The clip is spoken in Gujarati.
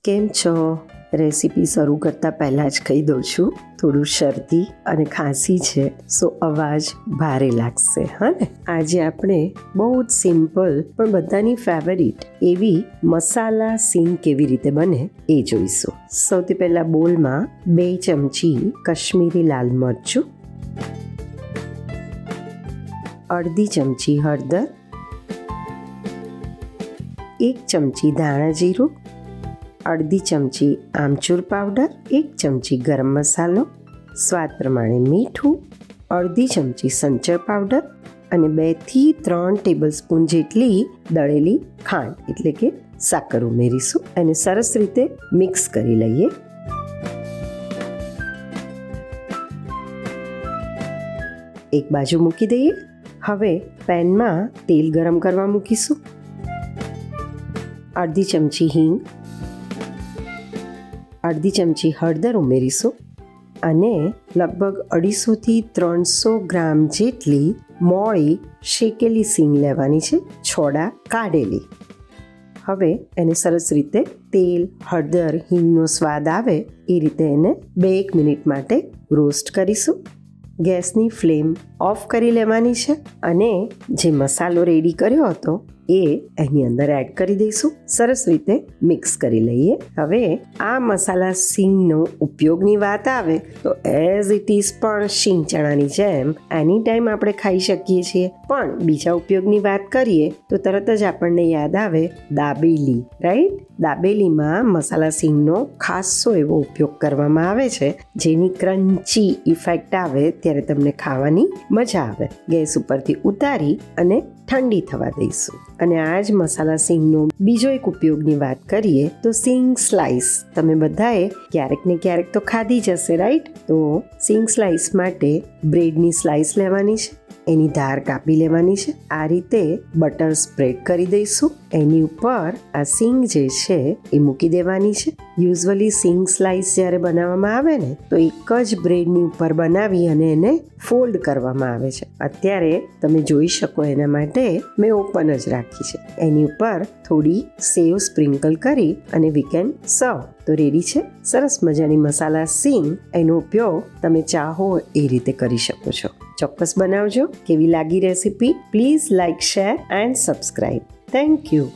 કેમ છો? રેસીપી શરૂ કરતાં પહેલાં જ કહી દઉં છું, થોડું શરદી અને ખાંસી છે, સો અવાજ ભારે લાગશે, હા આજે આપણે બહુ જ સિમ્પલ પણ બધાની ફેવરિટ એવી મસાલા સીંગ કેવી રીતે બને એ જોઈશું. સૌથી પહેલાં બોલમાં બે ચમચી કશ્મીરી લાલ મરચું, અડધી ચમચી હળદર, એક ચમચી ધાણા જીરું અડધી ચમચી આમચૂર પાવડર, એક ચમચી ગરમ મસાલો, સ્વાદ પ્રમાણે મીઠું, અડધી ચમચી સંચર પાવડર અને બેથી ત્રણ ટેબલસ્પૂન જેટલી દળેલી ખાંડ, એટલે કે સાકર ઉમેરીશું અને સરસ રીતે મિક્સ કરી લઈએ. એક બાજુ મૂકી દઈએ. હવે પેનમાં તેલ ગરમ કરવા મૂકીશું. અડધી ચમચી હિંગ અડધી ચમચી હળદર ઉમેરીશું અને લગભગ અઢીસોથી ત્રણસો ગ્રામ જેટલી મોળી શેકેલી સીંગ લેવાની છે, છોડા કાઢેલી. હવે એને સરસ રીતે તેલ, હળદર, હિંગનો સ્વાદ આવે એ રીતે એને બે એક મિનિટ માટે રોસ્ટ કરીશું. ગેસની ફ્લેમ ઓફ કરી લેવાની છે અને જે મસાલો રેડી કર્યો હતો એ એની અંદર એડ કરી દઈશું. સરસ રીતે મિક્સ કરી લઈએ. હવે આ મસાલા સિંગનો ઉપયોગની વાત આવે તો એઝ ઇટ ઇઝ પણ શીંગ ચણાની જેમ એની ટાઈમ આપણે ખાઈ શકીએ છીએ. પણ બીજા ઉપયોગની વાત કરીએ તો તરત જ આપણને યાદ આવે દાબેલી રાઈટ દાબેલીમાં મસાલા સિંગનો ખાસો એવો ઉપયોગ કરવામાં આવે છે, જેની ક્રન્ચી ઇફેક્ટ આવે ત્યારે તમને ખાવાની મજા આવે. ગેસ ઉપરથી ઉતારી અને ઠંડી થવા દઈશું. અને આ જ મસાલા સિંગનો બીજો એક ઉપયોગની વાત કરીએ તો સિંગ સ્લાઇસ તમે બધાએ ક્યારેક ને ક્યારેક તો ખાધી જ હશે રાઈટ તો સિંગ સ્લાઇસ માટે બ્રેડની સ્લાઇસ લેવાની છે. એની ધાર કાપી લેવાની છે. આ રીતે બટર સ્પ્રેડ કરી દઈશું. એની ઉપર આ સિંગ જે છે એ મૂકી દેવાની છે. યુઝવલી સિંગ સ્લાઇસ જ્યારે બનાવવામાં આવે ને, તો એક જ બ્રેડની ઉપર બનાવી અને એને ફોલ્ડ કરવામાં આવે છે. અત્યારે તમે જોઈ શકો એના માટે મેં ઓપન જ રાખી છે. એની ઉપર થોડી સેવ સ્પ્રિંકલ કરી અને વી કેન સર્વ. તો રેડી છે? સરસ મજાની મસાલા સિંગ. એનો ઉપયોગ તમે ચાહો એ રીતે કરી શકો છો. ચોક્કસ બનાવજો. કેવી લાગી recipe? Please like share and subscribe thank you